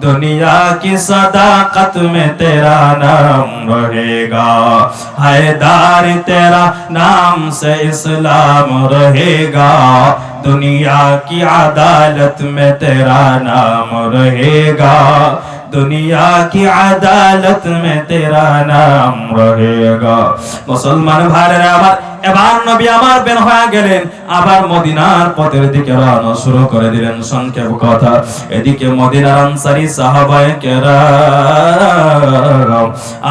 दुनिया की सदाकत में तेरा नाम रहेगा। हैदार, तेरा नाम से इस्लाम रहेगा। दुनिया की अदालत में तेरा नाम रहेगा। दुनिया की अदालत में तेरा नाम रहेगा মুসলমান ভাইরা আবার এবার নবী আমার বের হয়ে গেলেন আবার মদিনার পথের দিকে রওনা শুরু করে দিলেন সংক্ষেপ কথা এদিকে মদিনার আনসারী সাহাবায়ে কেরাম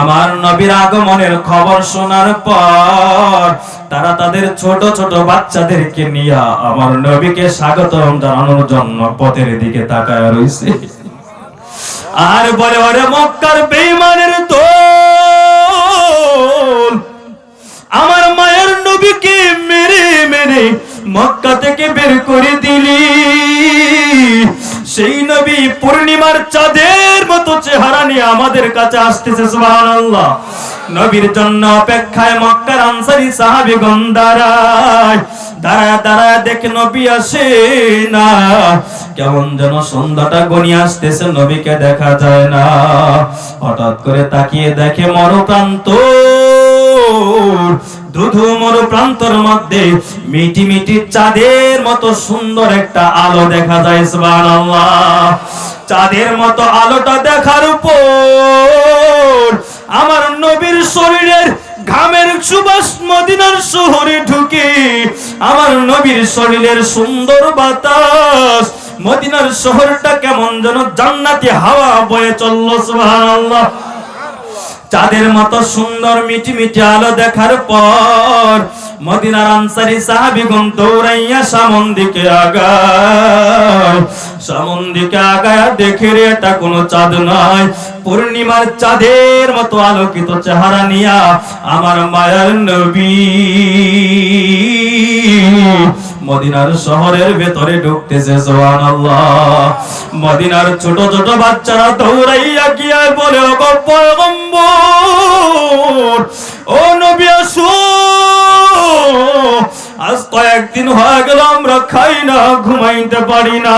আমার নবীর আগমনের খবর শোনার পর তারা তাদের ছোট ছোট বাচ্চাদেরকে নিয়ে আমার নবীকে স্বাগতম জানানোর জন্য পথের দিকে তাকায় রইছে আর বলে, ওরে মক্কার বেঈমানের দল, আমার মায়ের নবীকে মেরে মেরে মক্কা থেকে বের করে দিলি। সেই নবী পূর্ণিমার চাঁদের মতো চেহারা নিয়ে আমাদের কাছে আসতেছে, সুবহানাল্লাহ। নবীর জন্য অপেক্ষায় মক্কার আনসারী সাহাবীগণ দাঁড়ায় দাঁড়ায় দাঁড়ায় দেখে নবী আসে না। কেমন যেন সন্ধ্যাটা গনিয়ে আসতেছে, নবীকে দেখা যায় না। হঠাৎ করে তাকিয়ে দেখে মরপ্রান্ত দুধু মরু প্রান্তর মধ্যে মিটি মিটি চাঁদের মতো সুন্দর একটা আলো দেখা যায় চাঁদের মতো আলোটা দেখার উপর আমার নবীর শরীরের ঘামের সুবাস মদিনার শহরে ঢুকে আমার নবীর শরীরের সুন্দর বাতাস মদিনার শহরটা কেমন যেন জান্নাতি হাওয়া বয়ে চলল, সুবহানাল্লাহ। চাঁদের মতো সুন্দর মিটি মিটি আলো দেখার পর মদিনার আনসারি সাহাবিগণ দৌড়াইয়া সামন দিকে আগায়। সামন দিকে আগায় দেখে রে, এটা কোনো চাঁদ নয়। পূর্ণিমার চাঁদের মতো আলোকিত চেহারা নিয়া আমার মায়ার নবী। মদিনার শহরের ভেতরে ঢুকতেছে, সুবহানাল্লাহ। মদিনার ছোট ছোট বাচ্চারা দৌড়াইয়া গিয়া বলে ও নবী আজ কয়েকদিন হয়ে গেল, আমরা খাই না, ঘুমাইতে পারি না।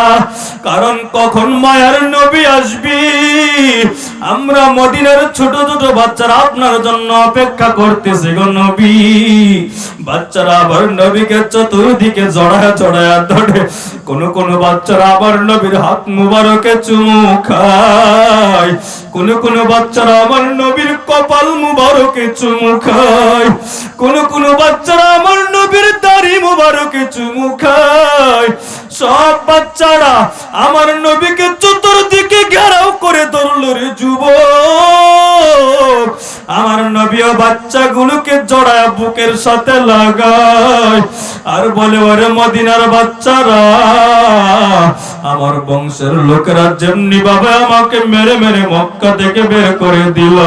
কারণ কখন মায়ার নবী আসবি? আমরা মদিনার ছোট ছোট বাচ্চারা আপনার জন্য অপেক্ষা করতেছে গো নবী। বাচ্চারা আবার নবীকে চতুর্দিকে জড়ায় জড়ায় ধরে। কোন কোন বাচ্চারা আবার নবীর হাত মুবারকে চুমু খায়। কোন কোন বাচ্চারা আমার নবীর কপাল মুবারকে চুমু খায়। কোন কোন বাচ্চারা আমার নবীর দাড়ি মুবারকে চুমু খায়। সব বাচ্চারা আমার নবীকে চতুর্দিকে ঘেরাও করে ধরলো রে যুব আমার নবী ও বাচ্চাগুলোকে জড়ায় বুকের সাথে লাগায় আর বলে, ওরে মদিনার বাচ্চারা আমার বংশের লোকেরা যেমনি ভাবে আমাকে মেরে মেরে মক্কা থেকে বের করে দিল।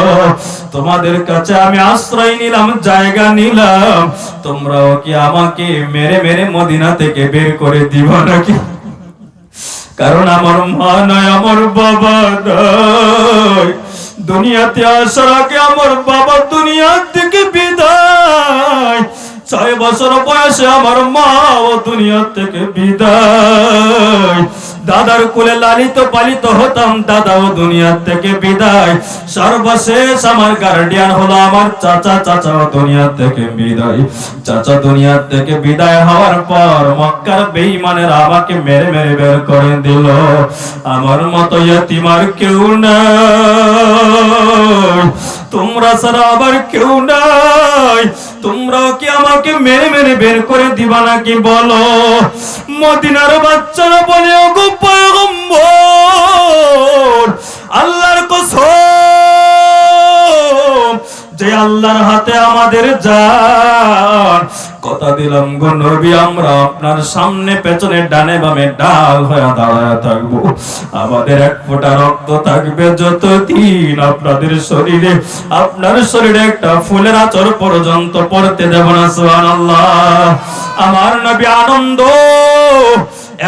তোমাদের কাছে আমি আশ্রয় নিলাম, জায়গা নিলাম। তোমরাও কি আমাকে মেরে মেরে মদিনা থেকে বের করে দিব নাকি? কারণ আমার মা নয়, আমার বাবা নয়। দুনিয়াতে আসার আগে আমার বাবা দুনিয়া থেকে বিদায় ছয় বছর বয়সে আমার মা ও দুনিয়া থেকে বিদায়। দাদার কোলে লালিত পালিত হতাম, দাদাও দুনিয়া থেকে বিদায়। সর্বশেষ আমার গার্ডিয়ান হলো আমার চাচা চাচা ও দুনিয়া থেকে বিদায়। চাচা দুনিয়া থেকে বিদায় হওয়ার পর মক্কার বেঈমানের আমাকে মেরে মেরে বের করে দিল। আমার মতো ইয়তিমার কেউ নাই। তোমরা ছাড়া আবার কেউ নাই। তোমরাও কি আমাকে মেরে মেরে বের করে দিবা নাকি বলো? মদিনার বাচ্চারা বলে আল্লাহর যে আল্লাহর হাতে আমাদের জান কথা দিলাম গো নবী, আমরা আপনার সামনে, পেছনে, ডানে বামে ডাল হয়ে দাঁড়ায় থাকব। আমাদের এক ফোঁটা রক্ত থাকবে যতদিন আপনাদের শরীরে, আপনার শরীরে একটা ফুলের আচর পর্যন্ত পড়তে দেব না, সুবহানাল্লাহ। আমার নবী আনন্দ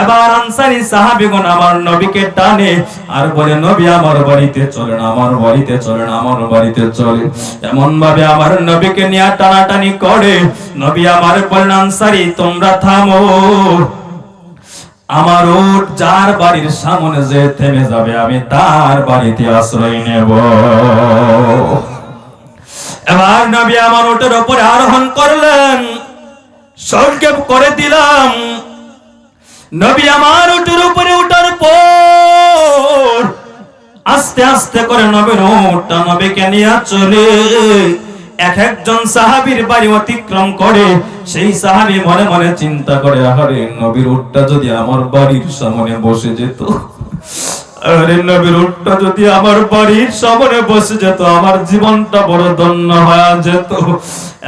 এবার আনসারি সাহাবিগণ আমার নবীকে টানে আর বলে, নবী, আমার বাড়িতে চলেন, আমার বাড়িতে চলেন, আমার বাড়িতে চলেন। এমন ভাবে আমার নবীকে নিয়ে টানাটানি করে। নবী আমার বলেন, আনসারি, তোমরা থামো। আমার ওট যার বাড়ির সামনে যে থেমে যাবে, আমি তার বাড়িতে আশ্রয় নেব। এবার নবী আমার ওটের ওপরে আরোহণ করলেন, সংক্ষেপ করে দিলাম। নবী আমার উটের উপরে উঠার পর আস্তে আস্তে করে নবীর ওটটা নবীকে নিয়ে চলে। এক একজন সাহাবীর বাড়ি অতিক্রম করে, সেই সাহাবী মনে মনে চিন্তা করে, আহারে নবীর উটটা যদি আমার বাড়ির সামনে বসে যেত। আরে যদি আমার বাড়ির সামনে বসে যেত, আমার জীবনটা বড় ধন্য হয়ে যেত।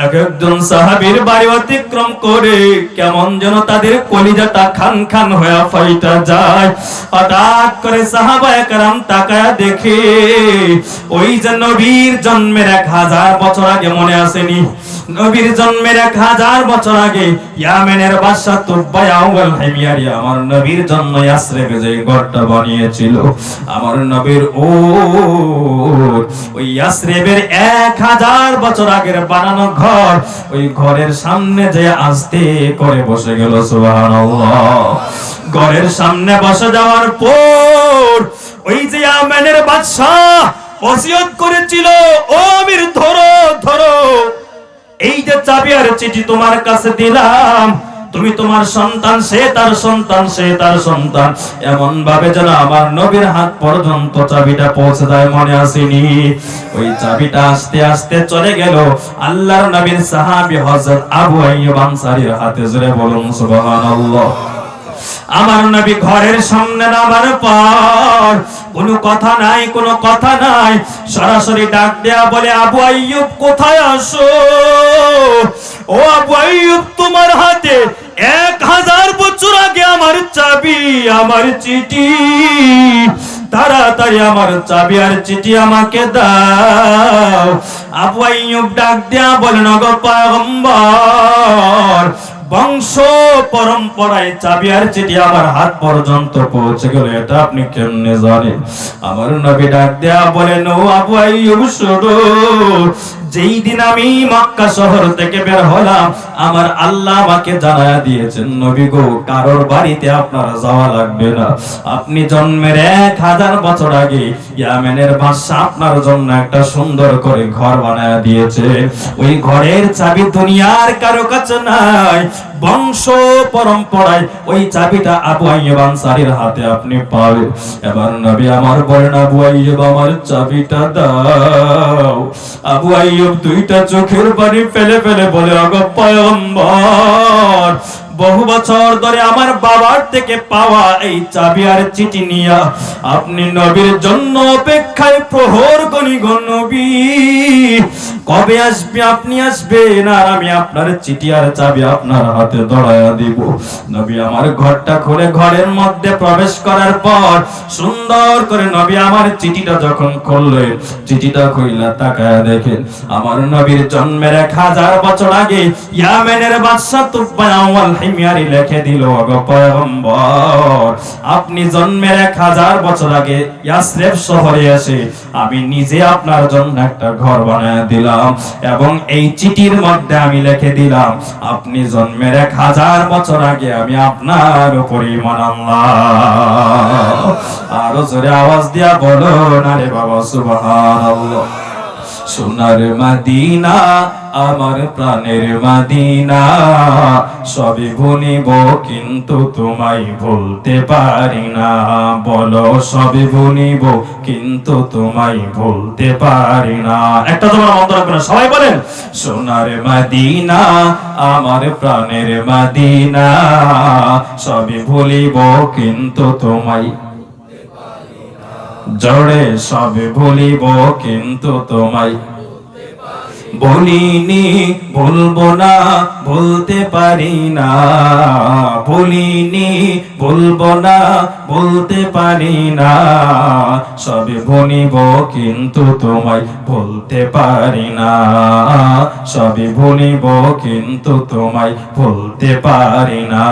এক একজন বাড়ি অতিক্রম করে কেমন যেন তাদের কলিজাটা খান খান হয়ে ফাইটা যায়। হঠাৎ করে সাহাবা একরাম তাকায়া দেখে, ওই যে নবীর জন্মের এক হাজার বছর আগে মনে আসেনি। নবীর জন্মের এক হাজার বছর আগে ইয়ামেনের বাদশা তুব্বাই আউয়াল হাইমিয়ারি আমার নবীর জন্য ইয়াসরিবে যে ঘরটা বানিয়েছিল। আমার নবীর ও ওই এক হাজার বছর আগের বানানো ঘর, ওই ঘরের সামনে যে আস্তে করে বসে গেল, সুবহানাল্লাহ। ঘরের সামনে বসে যাওয়ার পর ওই যে ইয়ামেনের বাদশা ওসিয়ত করেছিল, ও আমির, ধরো ধরো। এই যে চাবি আর চিঠি তোমার কাছে দিলাম, তুমি তোমার সন্তান, সে তার সন্তান, সে তার সন্তান। এমন ভাবে যেন আমার নবীর হাত পর্যন্ত চাবিটা পৌঁছে যায় মনে আসেনি। ওই চাবিটা আস্তে আস্তে চলে গেল। আল্লাহর নবীর সাহাবী হযরত আবু আইয়ুব আনসারীর হাতে জুড়ে বলুন, সুবহানাল্লাহ। আমার নবী ঘরের সামনে নামার পর কোনো কথা নাই, কোনো কথা নাই। সরাসরি ডাক দেয়া বলে, আবু আইয়ুব, কোথায় আসো ও আবু আইয়ুব, তোমার হাতে এক হাজার বছর আগে আমার চাবি, আমার চিঠি। তাড়াতাড়ি আমার চাবি আর চিঠি আমাকে দাও। আবু আইয়ুব ডাক দেয়া বলেন গো পয়গম্বর বংশ পরম্পরায় চাবি আর চিঠি আমার হাত পর্যন্ত পৌঁছে গেল, এটা আপনি কেমনে জানেন? আমার নবী ডাক দেয়া বলেন, ও আবু আইয়ুব, শুনো যেই দিন আমি মক্কা শহর থেকে বের হলাম, আমার আল্লাহ আমাকে দিয়েছেন, নবী গো, কারোর বাড়িতে আপনারা যাওয়া লাগবে না। আপনি জন্মের এক হাজার বছর আগে ইয়ামেনের বাসা আপনার জন্য একটা সুন্দর করে ঘর বানায় দিয়েছে। ওই ঘরের চাবি দুনিয়ার কারও কাছে নাই বংশ পরম্পরায় ওই চাবিটা আবু আইয়ুব আনসারীর হাতে আপনি পাবেন। এবার নবী আমার বলেন, আবু আইয়ুব, আমার চাবিটা দাও। আবু আইয়ুব দুইটা চোখের পানি ফেলে ফেলে বলে অগো পয়গম্বর, বহু বছর ধরে আমার বাবার থেকে পাওয়া এই চাবি আর চিঠি নিয়া আপনি নবীর জন্য অপেক্ষায় প্রহর গণি নবী। কবে আসবে, আপনি আসবেন, আর আমি আপনার চিঠি আর চাবি আপনার হাতে ধরায়া দিব। নবী আমার ঘরটা খুলে ঘরের মধ্যে প্রবেশ করার পর সুন্দর করে নবী আমার চিঠিটা যখন খুললেন, চিঠিটা খুইলা তাকায়া দেখেন, আমার নবীর জন্মের এক হাজার বছর আগে ইয়ামেনের বাদশা তুব্বা আউয়াল হিমিয়ারি লিখে দিল গো পয়গম্বর, আপনি জন্মের এক হাজার বছর আগে ইয়াসরিব শহরে এসে আমি নিজে আপনার জন্য একটা ঘর বানায় দিলাম। এবং এই চিঠির মধ্যে আমি লিখে দিলাম, আপনি জন্মের এক হাজার বছর আগে আমি আপনার উপরই মানাল্লাহ আরও জোরে আওয়াজ দিয়া বলো, না রে বাবা সুবাহ সোনার মাদিনা আমার প্রাণের মাদিনা। সবই ভুলিব, কিন্তু তোমায় ভুলতে পারি না। বলো, সবই ভুলিব, কিন্তু তোমায় ভুলতে পারি না। একটা তোমার মন্ত্র রাখবে না সবাই বলেন, সোনার মাদিনা, আমার প্রাণের মাদিনা। সবই ভুলিব, কিন্তু তোমায় জড়ে সবে ভুলিব, কিন্তু তোমায় বলিনি, বলব না, বলতে পারি না। বলিনি, বলব না, বলতে পারি না। সবে বনিব কিন্তু তোমায় বলতে পারি না। সবে বনিব কিন্তু তোমায় বলতে পারি না।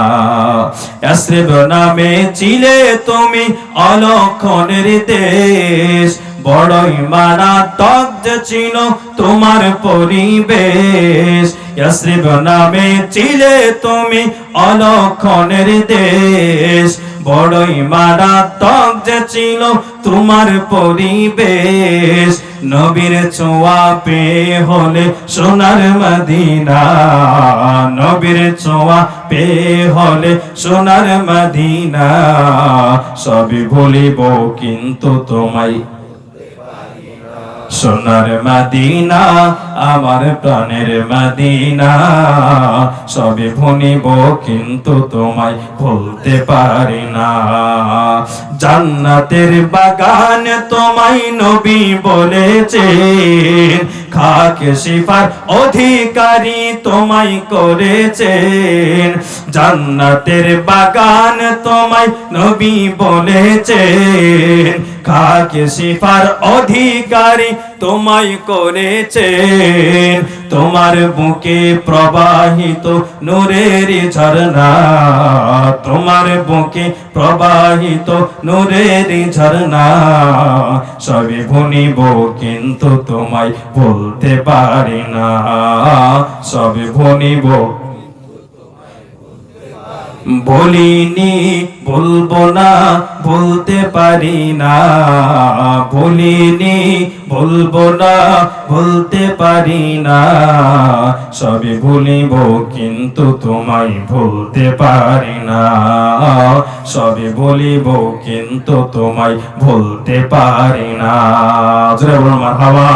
নামে ছিলে তুমি অলক্ষণের দেশ বড়ই মারাত্মক যে ছিল তোমার পরিবেশ। ইয়াসরিব নামে ছিলে তুমি অলক্ষণের দেশ। বড়ই মারাত্মক যে ছিল তোমার পরিবেশ। নবীর ছোঁয়া পে হলে সোনার মদিনা। নবীর ছোঁয়া পে হলে সোনার মদিনা। সবই ভুলিব কিন্তু তোমায়। সোনার মাদিনা, আমার প্রাণের মাদিনা। সবে ভুনিব, কিন্তু তোমায় ভুলতে পারি না। জান্নাতের বাগান তোমায় নবী বলেছে খাকে শিফার অধিকারী তোমায় করেছেন। জান্নাতের বাগান তোমায় নবী বলেছেন। খাকে শিফার অধিকারী তোমায় করেছেন। তোমার বুকে প্রবাহিত নূরের ঝরনা তোমার বুকে প্রবাহিত নূরের ঝরনা সবে ভুনিব কিন্তু তোমায় বলতে পারি না সবে ভুনিব বলিনি বলব না বলতে পারি না। বলিনি বলব না বলতে পারি না। সবে ভুলিব, কিন্তু তোমায় ভুলতে পারি না। সবে বলিব কিন্তু তোমায় ভুলতে পারি না। জোরে বলো মারহাবা